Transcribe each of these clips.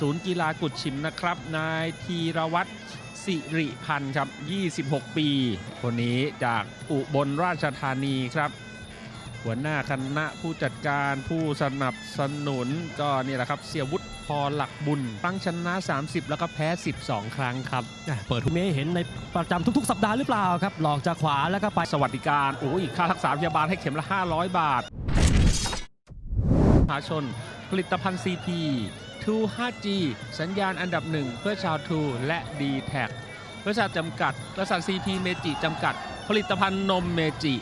ศูนย์กีฬากุดชิมนะครับ นายธีรวัตรสิริพันธ์ครับ 26 ปี คนนี้จากอุบลราชธานีครับ หัวหน้าคณะผู้จัดการผู้สนับสนุนก็นี่แหละครับเสียวุฒิพอหลักบุญตั้งชนะ 30 แล้วก็แพ้ 12 ครั้งครับอะเปิดทุกนี้เห็นในประจำทุกๆ สัปดาห์หรือเปล่าครับ หลอกจากขวาแล้วก็ไปสวัสดิการโอ้ยค่ารักษาพยาบาลให้เข็มละ 500 บาทมหาชนผลิตภัณฑ์ CP 2 5G สัญญาณอันดับหนึ่งเพื่อชาว2และ d t แทบริษัทจำกัดบริษัท CP เมจิจำกัด ผลิตภัณฑ์นมเมจิ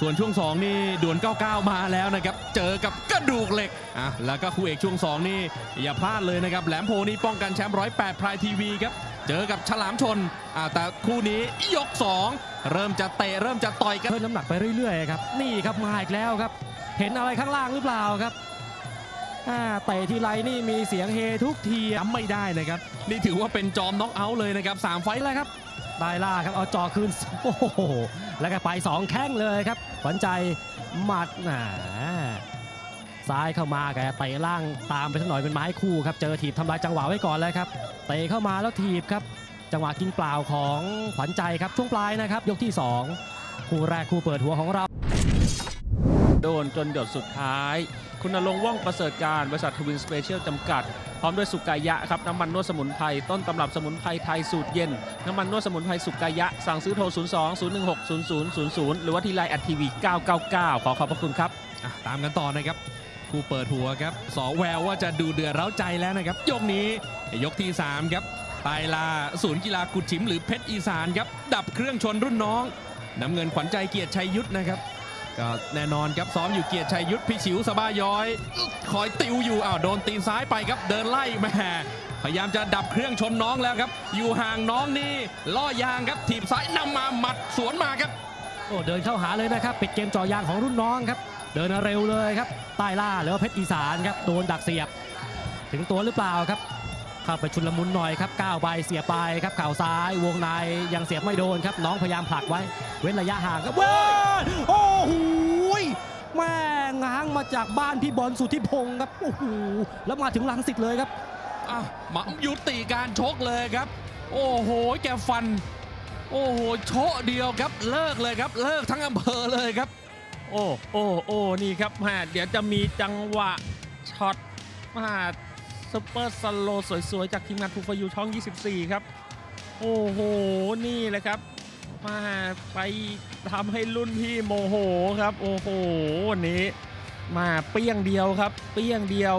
ส่วนช่วง 2 นี่ด่วน 99 มาแล้วนะครับ เจอกับกระดูกเหล็กอะแล้วก็คู่เอกช่วง 2 นี่ อย่าพลาดเลยนะครับ แหลมโพนี่ป้องกันแชมป์108พรายทีวีครับ เจอกับฉลามชนอะแต่คู่นี้ยก 2 เริ่มจะเตะเริ่มจะต่อยกันเพิ่มน้ำหนักไปเรื่อยๆครับนี่ครับมาอีกแล้วครับ เห็นอะไรข้างล่างหรือเปล่าครับอ่า เตะทีไรนี่มีเสียงเฮทุกทีย้ำไม่ได้นะครับ นี่ถือว่าเป็นจอมน็อกเอาท์เลยนะครับ3ไฟต์แล้วครับได้ล่าครับเอาจอคืนโอ้โหแล้วก็ไปสองแข้งเลยครับขวัญใจหมัดหนาซ้ายเข้ามาแกเตะล่างตามไปสักหน่อยเป็นไม้คู่ครับเจอถีบทำลายจังหวะไว้ก่อนเลยครับเตะเข้ามาแล้วถีบครับ จังหวะกินเปล่าของขวัญใจครับช่วงปลายนะครับ ยกที่สองคู่แรกคู่เปิดหัวของเรา โดนจนหยดสุดท้าย คุณนรงค์ว่องประเสริฐการบริษัททวินสเปเชียลจำกัด พร้อมด้วยสุกายะครับน้ำมันนวดสมุนไพรต้นตำรับสมุนไพรไทยสูตรเย็น น้ำมันนวดสมุนไพรสุกายะ สั่งซื้อโทร 02 016 0000 หรือว่าที่ไลน์แอดทีวี999 ขอขอบพระคุณครับอะตามกันต่อนะครับคู่เปิดหัวครับสอแววว่าจะดูเดือดเร้าใจแล้วนะครับ ยกนี้ยกที่ 3 ครับปลายลาศูนย์กีฬากุดฉิมหรือเพชรอีสานครับ ดับเครื่องชนรุ่นน้องน้ำเงินขวัญใจเกียรติชัยยุทธนะครับ ก็แน่นอนครับซ้อมอยู่เกียรติชัยยุทธพี่ฉิวสบายย้อย คอยติวอยู่อ้าวโดนตีนซ้ายไปครับเดินไล่แม่พยายามจะดับเครื่องชนน้องแล้วครับ อยู่ห่างน้องนี่ล่อยางครับถีบซ้ายนำมาหมัดสวนมาครับโอ้เดินเข้าหาเลยนะครับปิดเกมจ่อยางของรุ่นน้องครับ เดินเร็วเลยครับใต้ล่าหรือว่าเพชรอีสานครับโดนดักเสียบ ถึงตัวหรือเปล่าครับ เข้าไปชุนลมุนหน่อยครับก้าวใบเสียบไปครับเข่าซ้ายวงในยังเสียบไม่โดนครับ น้องพยายามผลักไว้ เว้นระยะห่างครับเว้ยโอ้โหยแม่ง้างมาจากบ้านพี่บอลสุทธิพงศ์ครับโอ้โหแล้วมาถึงลังสิตเลยครับอะมายุติการชกเลยครับ โอ้โหแกฟัน โอ้โหโชะเดียวครับเลิกเลยครับ เลิกทั้งอำเภอเลยครับ โอ้โอ้โอ้นี่ครับแม่เดี๋ยวจะมีจังหวะช็อตมา ซุปเปอร์สโลสวยๆ จากทีมงานทูฟยูช่อง 24 ครับ โอ้โห นี่แหละครับ มาไปทำให้รุ่นพี่โมโหครับ โอ้โห วันนี้มาเปี้ยงเดียวครับ เปี้ยงเดียว